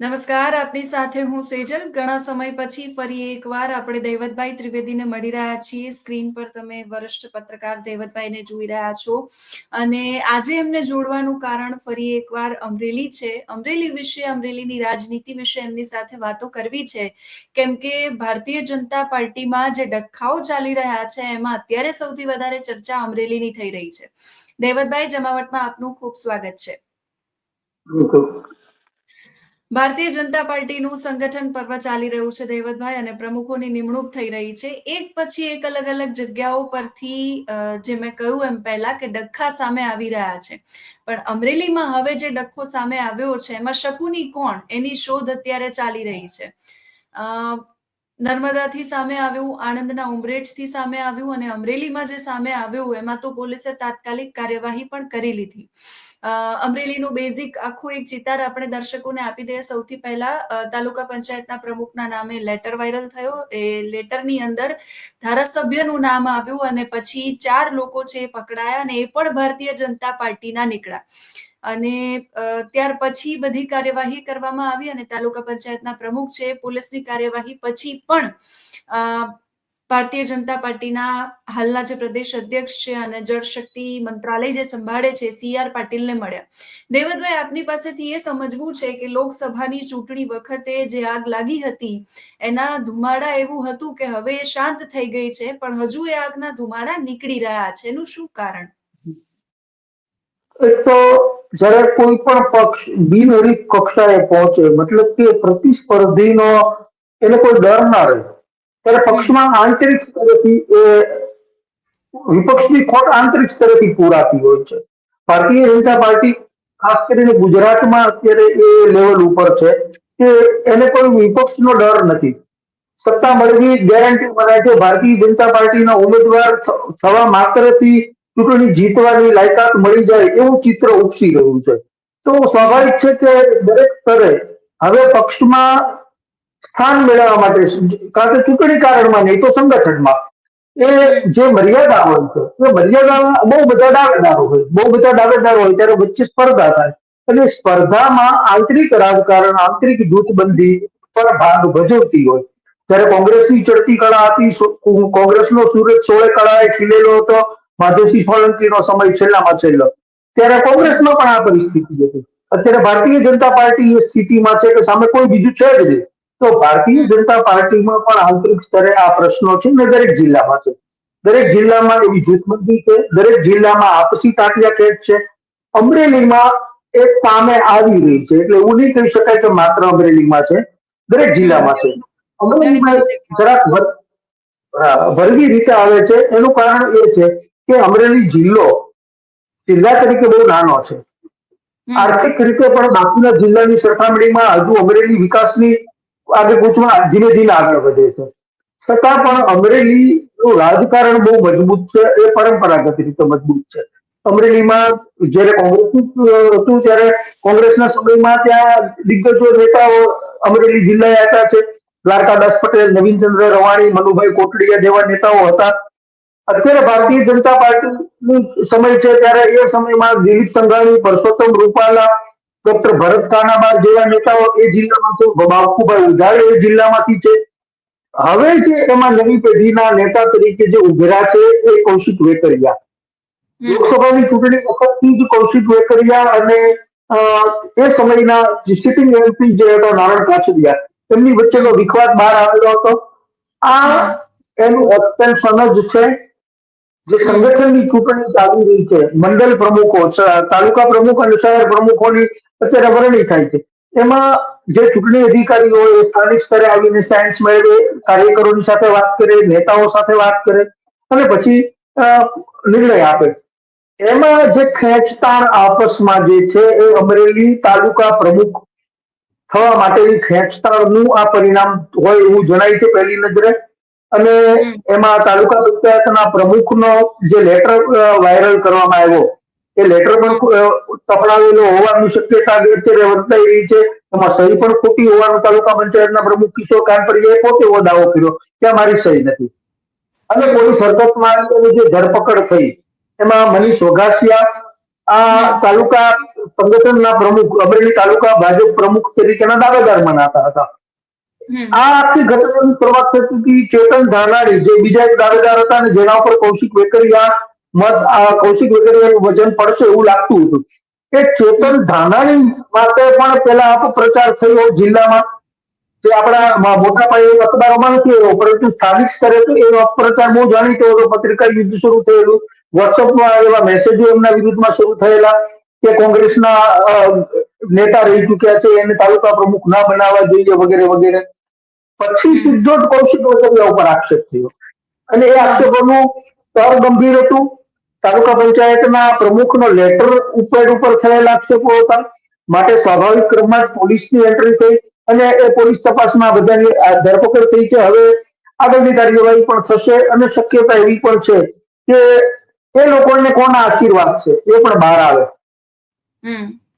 નમસ્કાર, આપની સાથે હું સેજલ. ઘણા સમય પછી ફરી એકવાર આપણે દૈવતભાઈ ત્રિવેદીને મળી રહ્યા છીએ. સ્ક્રીન પર તમે વરિષ્ઠ પત્રકાર દૈવતભાઈને જોઈ રહ્યા છો. અને આજે એમને જોડવાનું કારણ ફરી એકવાર અમરેલી છે. અમરેલી વિશે, અમરેલીની રાજનીતિ વિશે એમની સાથે વાતો કરવી છે. કેમ કે ભારતીય જનતા પાર્ટીમાં જે ડખ્ખાઓ ચાલી રહ્યા છે, એમાં અત્યારે સૌથી વધારે ચર્ચા અમરેલીની થઈ રહી છે. દૈવતભાઈ, જમાવટમાં આપનું ખૂબ સ્વાગત છે. ભારતીય જનતા પાર્ટીનું સંગઠન પર્વ ચાલી રહ્યું છે દૈવતભાઈ અને પ્રમુખોની નિમણૂક થઈ રહી છે. એક પછી એક અલગ અલગ જગ્યાઓ પરથી જે મેં કહ્યું એમ પહેલા કે ડખ્ખા સામે આવી રહ્યા છે. પણ અમરેલીમાં હવે જે ડખ્ખો સામે આવ્યો છે, એમાં શકુની કોણ? એની શોધ અત્યારે ચાલી રહી છે. નર્મદાથી સામે આવ્યું, આણંદના ઉમરેઠથી સામે આવ્યું અને અમરેલીમાં જે સામે આવ્યું, એમાં તો પોલીસે તાત્કાલિક કાર્યવાહી પણ કરી લીધી. અમરેલીનું બેઝિક આખું એક ચિતાર આપણે દર્શકોને આપી દઈએ. સૌથી પહેલા તાલુકા પંચાયતના પ્રમુખના નામે લેટર વાયરલ થયો. એ લેટરની અંદર ધારાસભ્યનું નામ આવ્યું અને પછી ચાર લોકો છે પકડાયા અને એ પણ ભારતીય જનતા પાર્ટીના નીકળ્યા. અને ત્યાર પછી બધી કાર્યવાહી કરવામાં આવી અને તાલુકા પંચાયતના પ્રમુખ છે, પોલીસની કાર્યવાહી પછી પણ ભારતીય જનતા પાર્ટીના હાલના જે પ્રદેશ અધ્યક્ષ છે અને જળશક્તિ મંત્રાલય જે સંભાળે છે, સી આર પાટીલને મળ્યા. દેવદભાઈ, આપની પાસેથી એ સમજવું છે કે લોકસભાની ચૂંટણી વખતે જે આગ લાગી હતી, એના ધુમાડા એવું હતું કે હવે એ શાંત થઈ ગઈ છે, પણ હજુ એ આગના ધુમાડા નીકળી રહ્યા છે, એનું શું કારણ? એક તો જ્યારે કોઈ પણ પક્ષ બિનહરીફ કક્ષાએ પહોંચે, મતલબ કે પ્રતિસ્પર્ધીનો એને કોઈ ડર ના રહે, ત્યારે પક્ષમાં આંતરિક સ્તરેથી એ વિપક્ષની ખોટ આંતરિક સ્તરેથી પૂરાતી હોય છે. ભારતીય જનતા પાર્ટી, ખાસ કરીને ગુજરાતમાં અત્યારે એ લેવલ ઉપર છે કે એને કોઈ વિપક્ષનો ડર નથી. સત્તા મળવી ગેરંટી મનાય છે. ભારતીય જનતા પાર્ટીના ઉમેદવાર થવા માત્રથી ચૂંટણી જીતવાની લાયકાત મળી જાય એવું ચિત્ર ઉપસી રહ્યું છે. તો સ્વાભાવિક છે કે દરેક સ્તરે હવે પક્ષમાં સ્થાન મેળવવા માટે કે ચૂંટણી કારણમાં નહીં તો સંગઠનમાં. એ જે મર્યાદા હોય છે, એ મર્યાદામાં બહુ બધા દાવેદારો હોય. બહુ બધા દાવેદારો હોય ત્યારે વચ્ચે સ્પર્ધા થાય. અને સ્પર્ધામાં આંતરિક રાજકારણ, આંતરિક જૂથબંધી પર ભાગ ભજવતી હોય. ત્યારે કોંગ્રેસની ચડતી કળા હતી કોંગ્રેસનો સુરજ સોળે કળાએ ખીલેલો હતો માધવસિંહ સોલંકીનો સમય છેલ્લામાં છેલ્લો. ત્યારે કોંગ્રેસમાં પણ આ પરિસ્થિતિ હતી. અત્યારે ભારતીય જનતા પાર્ટી એ સ્થિતિમાં છે કે સામે કોઈ બીજું છે જ નહીં. તો ભારતીય જનતા પાર્ટીમાં પણ આંતરિક સ્તરે આ પ્રશ્નો છે ને દરેક જિલ્લામાં છે. દરેક જિલ્લામાં એવી જૂથબંધી છે, દરેક જિલ્લામાં આપસી તાટિયા ખેંચ છે. અમરેલીમાં એક સામે આવી રહી છે, એટલે એવું નહીં કહી શકાય કે માત્ર અમરેલીમાં છે. દરેક જિલ્લામાં છે. અમરેલીમાં જરાક ભરવી રીતે આવે છે. એનું કારણ એ છે કે અમરેલી જિલ્લો જિલ્લા તરીકે બહુ નાનો છે. આર્થિક રીતે પણ બાકીના જિલ્લાની સરખામણીમાં હજુ અમરેલી વિકાસની આગળ કૂચમાં ધીમે ધીમે આગળ વધે છે. છતાં પણ અમરેલી રાજકારણ બહુ મજબૂત છે એ પરંપરાગત રીતે મજબૂત છે. અમરેલીમાં જયારે કોંગ્રેસ હતું ત્યારે કોંગ્રેસના સમયમાં ત્યાં દિગ્ગજો નેતાઓ અમરેલી જિલ્લાએ હતા છે. દ્વારકાદાસ પટેલ નવીનચંદ્ર રવાણી મનુભાઈ કોટડીયા જેવા નેતાઓ હતા. અત્યારે ભારતીય જનતા પાર્ટી સમય છે ત્યારે એ સમયમાં દિલીપ સંઘાણી પરસોત્તમ રૂપાલા ડોક્ટર ભરત કાનાબાર જેવા નેતાઓ એ જિલ્લામાં તો બાપુભાઈ ઉધારે એ જિલ્લામાંથી છે. હવે જે એમાં નવી પેઢીના નેતા તરીકે જે ઉભરા છે એ કૌશિક વેકરિયા. લોકસભાની ચૂંટણી વખતથી જ કૌશિક વેકરિયા અને એ સમયના સિટિંગ એમપી જે હતો નારણ કાછડિયા એમની વચ્ચેનો વિખવાદ બહાર આવેલો હતો. આ એનું એક્સટેન્શન જ છે. જે સંગઠનની ચૂંટણી ચાલી રહી છે, મંડળ પ્રમુખો તાલુકા પ્રમુખ અને શહેર પ્રમુખોની અત્યારે વરણી થાય છે. એમાં જે ચૂંટણી અધિકારીઓ એ સ્થાનિક સ્તરે આવીને સાયન્સ મેળવે, કાર્યકરોની સાથે વાત કરે, નેતાઓ સાથે વાત કરે અને પછી નિર્ણય આપે. એમાં જે ખેંચતાણ આપસમાં જે છે, એ અમરેલી તાલુકા પ્રમુખ થવા માટેની ખેંચતાણનું આ પરિણામ હોય એવું જણાય છે, પહેલી નજરે. અને એમાં તાલુકા પંચાયતના પ્રમુખનો જે લેટર વાયરલ કરવામાં આવ્યો એ લેટર પણ તફડાવેલો હોવાની શક્યતા અત્યારે વર્તાઈ રહી છે. એમાં સહી પણ ખોટી હોવાનું તાલુકા પંચાયતના પ્રમુખ કિશોર કાનપરીએ પોતે એવો દાવો કર્યો કે મારી સહી નથી. અને પોલીસ હરકતમાં જે ધરપકડ થઈ એમાં મનીષ વઘાસિયા આ તાલુકા સંગઠનના પ્રમુખ અમરેલી તાલુકા ભાજપ પ્રમુખ તરીકેના દાવેદાર મનાતા હતા. આ આખી ઘટનાની શરૂઆત થતી હતી ચેતન ધાનાણી, જે બીજા એક દાવેદાર હતા અને જેના ઉપર કૌશિક વેકરિયા મત કૌશિક વેકરિયાનું વજન પડશે એવું લાગતું હતું. કે ચેતન ધાનાણી માટે પણ પેલા અપપ્રચાર થયો જિલ્લામાં. જે આપણા મોટા પાયે અખબારોમાં નથી એવો પરંતુ સ્થાનિક સ્તરે તો એ અપપ્રચાર બહુ જાણીતો હતો, પત્રિકા યુદ્ધ શરૂ થયેલું વોટ્સઅપમાં એવા મેસેજો એમના વિરુદ્ધમાં શરૂ થયેલા. કે કોંગ્રેસના નેતા રહી ચુક્યા છે એને તાલુકા પ્રમુખ ના બનાવવા જોઈએ વગેરે વગેરે. પછી સીધો જ કૌશિક વેકરિયા ઉપર આક્ષેપ થયો. અને એ આક્ષેપોનું સ્તર ગંભીર હતું. તાલુકા પંચાયતના પ્રમુખનો લેટર ઉપર ઉપર થયેલા આક્ષેપો હતા. માટે સ્વાભાવિક ક્રમમાં પોલીસની એન્ટ્રી થઈ અને એ પોલીસ તપાસમાં બધાની ધરપકડ થઈ છે હવે આગળની કાર્યવાહી પણ થશે અને શક્યતા એવી પણ છે કે એ લોકોને કોના આશીર્વાદ છે? એ પણ બહાર આવે.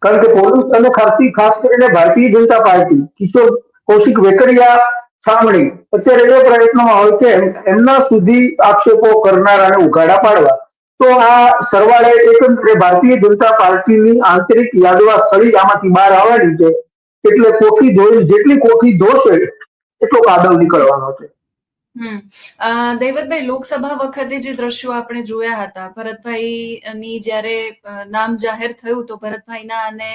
કારણ કે પોલીસ અને ખાસી, ખાસ કરીને ભારતીય જનતા પાર્ટી, કિશોર કૌશિક વેકરિયા છામણી અત્યારે એ પ્રયત્નોમાં હોય છે, એમના સુધી આક્ષેપો કરનારાને ઉઘાડા પાડવા, તો આ સરવાળે એકંદરે ભારતીય જનતા પાર્ટીની આંતરિક યાદવા સ્થળી આમાંથી બહાર આવવાની છે, એટલે કોઠી ધોઈ, જેટલી કોઠી ધોશે, એટલો કાદવ નીકળવાનો છે. દૈવતભાઈ, લોકસભા વખતે જે દ્રશ્યો આપણે જોયા હતા ભરતભાઈ ની જ્યારે નામ જાહેર થયું તો ભરતભાઈના અને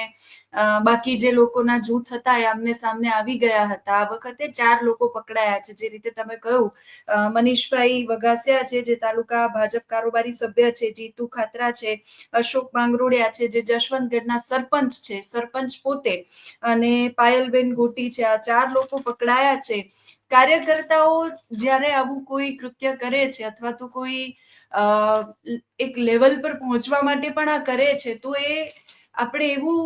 બાકી જે લોકોના જૂથ હતા એ આમને સામને આવી ગયા હતા. આ વખતે ચાર લોકો પકડાયા છે. જે રીતે તમે કહ્યું મનીષભાઈ વગાસિયા છે, જે તાલુકા ભાજપ કારોબારી સભ્ય છે, જીતુ ખાતરા છે, અશોક બાંગરોડિયા છે, જે જશવંતગઢના સરપંચ છે. સરપંચ પોતે અને પાયલબેન ગોટી છે. આ ચાર લોકો પકડાયા છે. કાર્યકર્તાઓ જ્યારે આવું કોઈ કૃત્ય કરે છે અથવા તો કોઈ એક લેવલ પર પહોંચવા માટે પણ આ કરે છે, તો એ આપણે એવું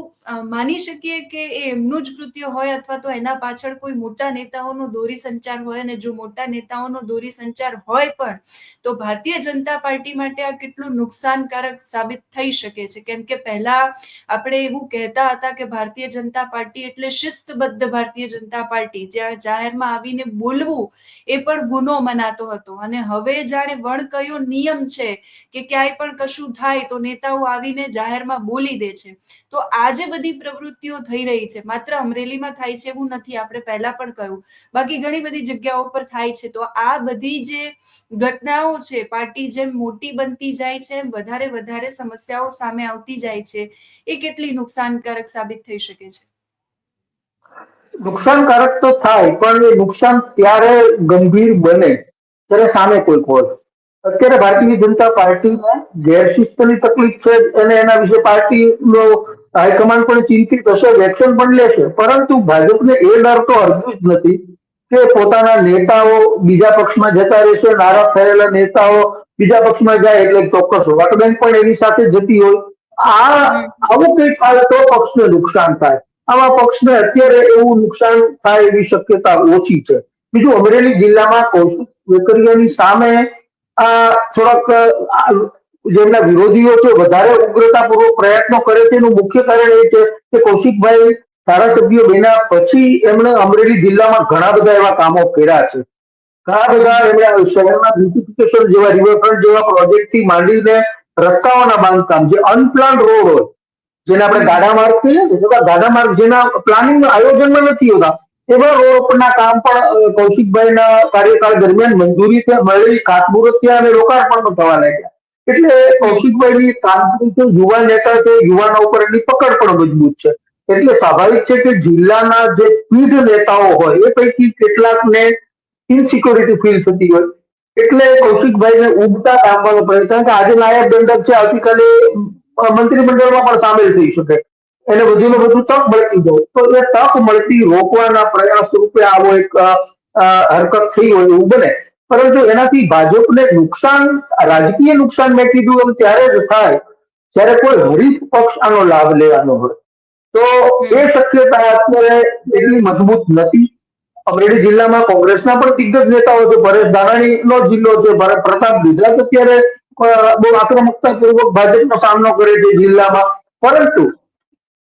માની શકીએ કે એ એમનું જ કૃત્ય હોય અથવા તો એના પાછળ કોઈ મોટા નેતાઓનો દોરી સંચાર હોય અને જો મોટા નેતાઓનો દોરી સંચાર હોય પણ, તો ભારતીય જનતા પાર્ટી માટે આ કેટલું નુકસાનકારક સાબિત થઈ શકે છે? કેમ કે પહેલા આપણે એવું કહેતા હતા કે ભારતીય જનતા પાર્ટી એટલે શિસ્તબદ્ધ ભારતીય જનતા પાર્ટી. જ્યાં જાહેરમાં આવીને બોલવું એ પણ ગુનો મનાતો હતો. અને હવે જાણે વણ કયો નિયમ છે કે ક્યાંય પણ કશું થાય તો નેતાઓ આવીને જાહેરમાં બોલી દે છે. તો આ જે બધી પ્રવૃત્તિઓ થઈ રહી છે, માત્ર અમરેલીમાં થાય છે એવું નથી, આપણે પહેલા પણ કહ્યું. બાકી ઘણી બધી જગ્યાઓ પર થાય છે. તો આ બધી જે ઘટનાઓ છે, પાર્ટી જેમ મોટી બનતી જાય છે વધારે વધારે સમસ્યાઓ સામે આવતી જાય છે, એ કેટલી નુકસાનકારક સાબિત થઈ શકે છે? નુકસાનકારક તો થાય, પણ એ નુકસાન ત્યારે ગંભીર બને, ત્યારે સામે કોઈક હોય અત્યારે ભારતીય જનતા પાર્ટીને ગેરશિસ્તની તકલીફ છે અને એના વિશે પાર્ટીનો હાઈકમાન્ડ પણ ચિંતિત હશે એક્શન પણ લેશે. પરંતુ ભાજપને એ ડર તો હરગીજ જ નથી કે પોતાના નેતાઓ બીજા પક્ષમાં જતા રહેશે, નારાજ થયેલા નેતાઓ બીજા પક્ષમાં જાય એટલે ચોક્કસ વોટબેંક પણ એની સાથે જતી હોય. આ આવું કંઈક થાય તો પક્ષને નુકસાન થાય. આવા પક્ષને અત્યારે એવું નુકસાન થાય એવી શક્યતા ઓછી છે. બીજું અમરેલી જિલ્લામાં કૌશિક વેકરિયાની સામે થોડાક, આ જેમના વિરોધીઓ છે, વધારે ઉગ્રતાપૂર્વક પ્રયત્નો કરે તેનું મુખ્ય કારણ એ છે કે કૌશિકભાઈ ધારાસભ્ય બન્યા પછી એમણે અમરેલી જિલ્લામાં ઘણા બધા એવા કામો કર્યા છે. ઘણા બધા એમણે શહેરના બ્યુટિફિકેશન જેવા રિવરફ્રન્ટ જેવા પ્રોજેક્ટથી માંડીને રસ્તાઓના બાંધકામ, જે અનપ્લાન રોડ હોય, જેને આપણે ગાડા માર્ગ કહીએ છીએ ગાડા માર્ગ જેના પ્લાનિંગ આયોજનમાં નથી હોતા. એવા રોડના કામ પણ કૌશિકભાઈના કાર્યકાળ દરમિયાન મંજૂરી મળેલી ખાતમુહૂર્ત થયા અને લોકાર્પણ પણ થવા લાગ્યા એટલે કૌશિકભાઈની કામગીરી યુવા નેતા છે, યુવાનો ઉપર એની પકડ પણ મજબૂત છે. એટલે સ્વાભાવિક છે કે જિલ્લાના જે પીઢ નેતાઓ હોય, એ પૈકી કેટલાકને ઇનસિક્યોરિટી ફીલ થતી હોય. એટલે કૌશિકભાઈને ઉગતા કામવાનો પ્રયત્ન કે આજે નાયબ દંડક છે, આવતીકાલે મંત્રીમંડળમાં પણ સામેલ થઈ શકે. એને વધુ ને વધુ તક મળતી જાય તો એ તક મળતી રોકવાના પ્રયાસ રૂપે આવો એક હરકત થઈ હોય એવું બને. પરંતુ એનાથી ભાજપને નુકસાન રાજકીય નુકસાન મેં કીધું એમ ત્યારે જ થાય જ્યારે કોઈ હરીફ પક્ષ આનો લાભ લેવાનો હોય. તો એ શક્યતા અત્યારે એટલી મજબૂત નથી. અમરેલી જિલ્લામાં કોંગ્રેસના પણ દિગ્ગજ નેતાઓ છે. પરેશ નો જિલ્લો છે. ભરત પ્રતાપ ગુજરાત અત્યારે બહુ આક્રમકતા પૂર્વક ભાજપનો સામનો કરે છે જિલ્લામાં. પરંતુ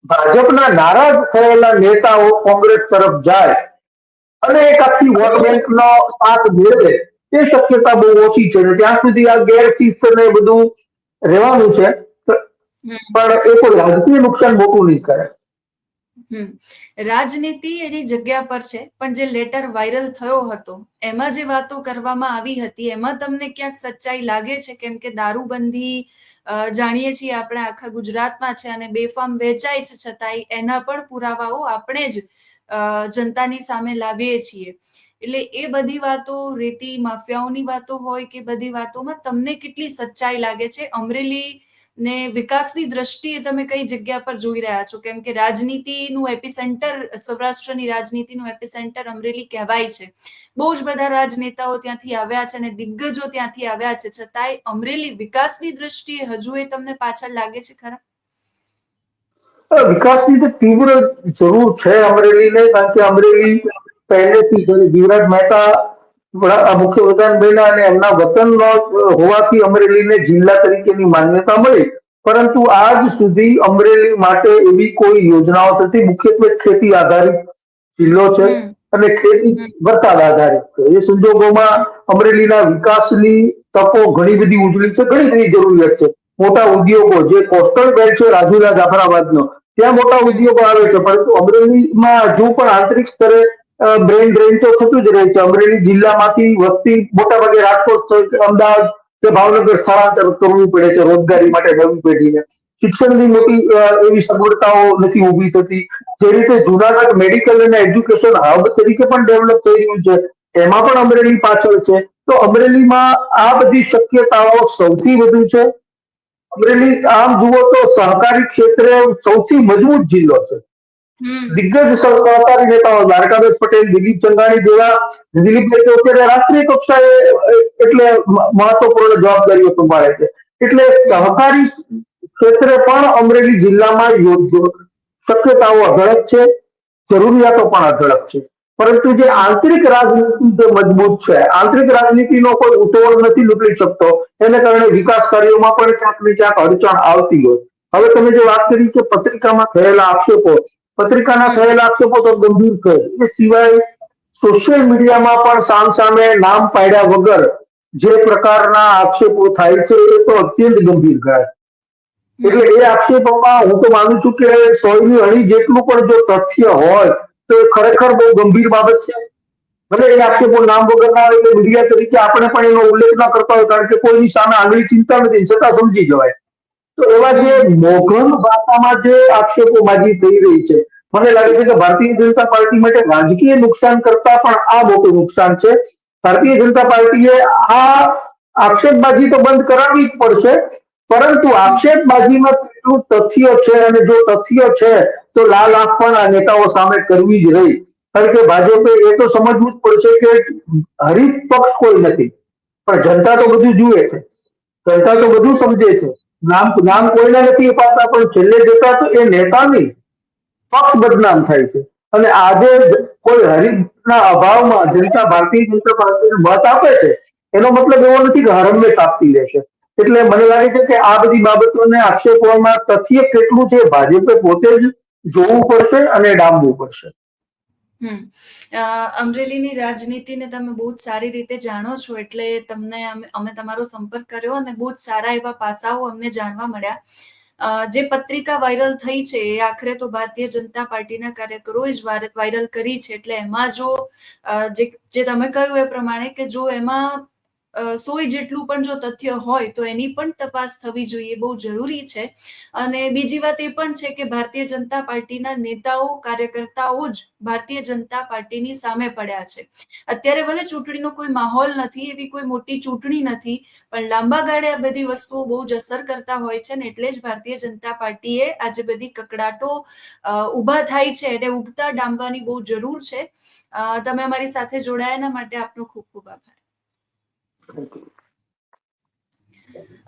ભાજપના નારાજ થયેલા નેતાઓ કોંગ્રેસ તરફ જાય અને એક આખી વોટ બેંકનો સાથ મેળવે તે શક્યતા બહુ ઓછી છે ત્યાં સુધી આ ગેરશિસ્ત ને બધું રહેવાનું છે. પણ એ કોઈ રાજકીય નુકસાન મોટું નહીં કરે. રાજનીતિ એની જગ્યા પર છે પણ જે લેટર વાયરલ થયો હતો એમાં જે વાતો કરવામાં આવી હતી એમાં તમને ક્યાંક સચ્ચાઈ લાગે છે? કેમ કે દારૂબંધી જાણીએ છીએ આપણે આખા ગુજરાતમાં છે અને બેફામ વેચાય છે છતાંય એના પણ પુરાવાઓ આપણે જ જનતાની સામે લાવીએ છીએ. એટલે એ બધી વાતો રેતી માફિયાઓની વાતો હોય કે બધી વાતોમાં તમને કેટલી સચ્ચાઈ લાગે છે? અમરેલી ને વિકાસની દ્રષ્ટિએ તમે કઈ જગ્યા પર જોઈ રહ્યા છો? કેમ કે રાજનીતિનું એપિસેન્ટર, સૌરાષ્ટ્રની રાજનીતિનું એપિસેન્ટર અમરેલી કહેવાય છે. બહુ જ બધા રાજનેતાઓ ત્યાંથી આવ્યા છે અને દિગ્ગજો ત્યાંથી આવ્યા છે. છતાંય અમરેલી વિકાસની દ્રષ્ટિએ હજુ એ તમને પાછળ લાગે છે ખરા? વિકાસની તો તીવ્ર જરૂર છે અમરેલીને કારણ કે અમરેલી પહેલેથી જીવરાજ મહેતા બન્યા અને એમના વતન હોવાથી અમરેલીને જિલ્લા તરીકેની માન્યતા મળી. પરંતુ આજ સુધી અમરેલી માટે એવી કોઈ યોજનાઓ નથી. મુખ્યત્વે ખેતી આધારિત જિલ્લો છે અને ખેતી વરસાદ આધારિત છે. એ સંજોગોમાં અમરેલીના વિકાસની તકો ઘણી બધી ઉજળી છે. ઘણી બધી જરૂરિયાત છે. મોટા ઉદ્યોગો જે કોસ્ટલ બેલ્ટ છે રાજુલા જાફરાબાદનો ત્યાં મોટા ઉદ્યોગો આવે છે. પરંતુ અમરેલીમાં હજુ પણ આંતરિક સ્તરે બ્રેન ડ્રેન તો થતું જ રહે છે. અમરેલી જિલ્લામાંથી વસ્તી મોટાભાગે રાજકોટ અમદાવાદ કે ભાવનગર સ્થળાંતર કરવું પડે છે, રોજગારી માટે નવી પેઢીને. શિક્ષણની મોટી એવી સગવડતાઓ નથી ઊભી થતી. જે રીતે જુનાગઢ મેડિકલ અને એજ્યુકેશન હબ તરીકે પણ ડેવલપ થઈ રહ્યું છે, એમાં પણ અમરેલી પાછળ છે. તો અમરેલીમાં આ બધી શક્યતાઓ સૌથી વધુ છે. અમરેલી, આમ જુઓ તો સહકારી ક્ષેત્રે સૌથી મજબૂત જિલ્લો છે. દિગ્ગજ સહકારી નેતાઓ દ્વારકાધર પટેલ, દિલીપ ચંદાણી જેવા દિલીપભાઈ તો અત્યારે રાષ્ટ્રીય કક્ષાએ, એટલે મહત્વપૂર્ણ જવાબદારીઓ સંભાળે છે. એટલે સહકારી ક્ષેત્રે પણ અમરેલી જિલ્લામાં યોગ્ય શક્યતાઓ અઢળક છે, જરૂરિયાતો પણ અઢળક છે. પરંતુ જે આંતરિક રાજનીતિ જે મજબૂત છે, આંતરિક રાજનીતિનો કોઈ ઉતોડ નથી લૂંટી શકતો, એને કારણે વિકાસ કાર્યોમાં પણ ક્યાંક ને ક્યાંક અડચણ આવતી હોય. હવે તમે જે વાત કરી કે પત્રિકામાં થયેલા આક્ષેપો પત્રિકાના થયેલા આક્ષેપો તો ગંભીર છે. એ સિવાય સોશિયલ મીડિયામાં પણ સામ સામે નામ પાડ્યા વગર જે પ્રકારના આક્ષેપો થાય છે એ તો અત્યંત ગંભીર ગણાય. એટલે એ આક્ષેપોમાં હું તો માનું છું કે સોયની અણી જેટલું પણ જો તથ્ય હોય તો એ ખરેખર બહુ ગંભીર બાબત છે. ભલે એ આક્ષેપો નામ વગરના હોય એટલે મીડિયા તરીકે આપણે પણ એનો ઉલ્લેખ ના કરતા હોય કારણ કે કોઈની સામે આંગળી ચિંતા નથી, છતાં સમજી જવાય. તો એવા જે મોઘમ ભાષામાં જે આક્ષેપોબાજી થઈ રહી છે, મને લાગે છે કે ભારતીય જનતા પાર્ટી માટે રાજકીય નુકસાન કરતા પણ આ મોટું નુકસાન છે. ભારતીય જનતા પાર્ટીએ આ આક્ષેપબાજી તો બંધ કરાવવી જ પડશે, પરંતુ આક્ષેપબાજીમાં કેટલું તથ્ય છે અને જો તથ્ય છે, તો લાલ આંખ પણ આ નેતાઓ સામે કરવી જ રહી. કારણ કે ભાજપે એ તો સમજવું જ પડશે કે હરીફ પક્ષ કોઈ નથી, પણ જનતા તો બધું જુએ છે. જનતા તો બધું સમજે છે. નામ નામ કોઈને નથી અપાતા, પણ છેલ્લે જતા તો એ નેતાની પક્ષ બદનામ થાય છે. અને આજે કોઈ હરીફના અભાવમાં જનતા, ભારતીય જનતા પાર્ટીને મત આપે છે, એનો મતલબ એવો નથી કે હરમેશ તાપતી રહેશે એટલે મને લાગે છે કે આ બધી બાબતોને આક્ષેપોમાં તથ્ય કેટલું છે, ભાજપે પોતે જ જોવું પડશે અને ડામવું પડશે. હમ. અમરેલીની રાજનીતિને તમે બહુ જ સારી રીતે જાણો છો એટલે તમને અમે તમારો સંપર્ક કર્યો અને બહુ જ સારા એવા પાસાઓ અમને જાણવા મળ્યા. જે પત્રિકા વાયરલ થઈ છે એ આખરે તો ભારતીય જનતા પાર્ટીના કાર્યકરોએ જ વાયરલ કરી છે એટલે એમાં જો, જે તમે કહ્યું એ પ્રમાણે કે જો એમાં સોય જેટલું પણ જો તથ્ય હોય તો એની પણ તપાસ થવી જોઈએ, બહુ જરૂરી છે. અને બીજી વાત એ પણ છે કે ભારતીય જનતા પાર્ટીના નેતાઓ, કાર્યકર્તાઓ જ ભારતીય જનતા પાર્ટીની સામે પડ્યા છે. અત્યારે ભલે ચૂંટણીનો કોઈ માહોલ નથી, એવી કોઈ મોટી ચૂંટણી નથી, પણ લાંબા ગાળે આ બધી વસ્તુઓ બહુ જ અસર કરતા હોય છે ને એટલે જ ભારતીય જનતા પાર્ટીએ આજે બધી કકડાટો ઊભા થાય છે. એને ઉગતા ડામવાની બહુ જરૂર છે. તમે અમારી સાથે જોડાયાના માટે આપનો ખૂબ ખૂબ આભાર.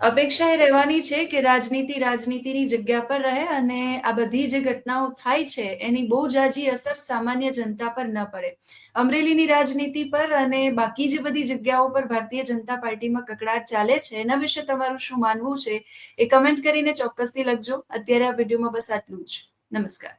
અપેક્ષા એ રહેવાની છે કે રાજનીતિ રાજનીતિની જગ્યા પર રહે અને આ બધી જે ઘટનાઓ થાય છે, એની બહુ જાજી અસર સામાન્ય જનતા પર ન પડે. અમરેલીની રાજનીતિ પર અને બાકી જે બધી જગ્યાઓ પર ભારતીય જનતા પાર્ટીમાં કકડાટ ચાલે છે, એના વિશે તમારું શું માનવું છે, એ કમેન્ટ કરીને ચોક્કસથી લખજો. અત્યારે આ વિડીયોમાં બસ આટલું જ. નમસ્કાર.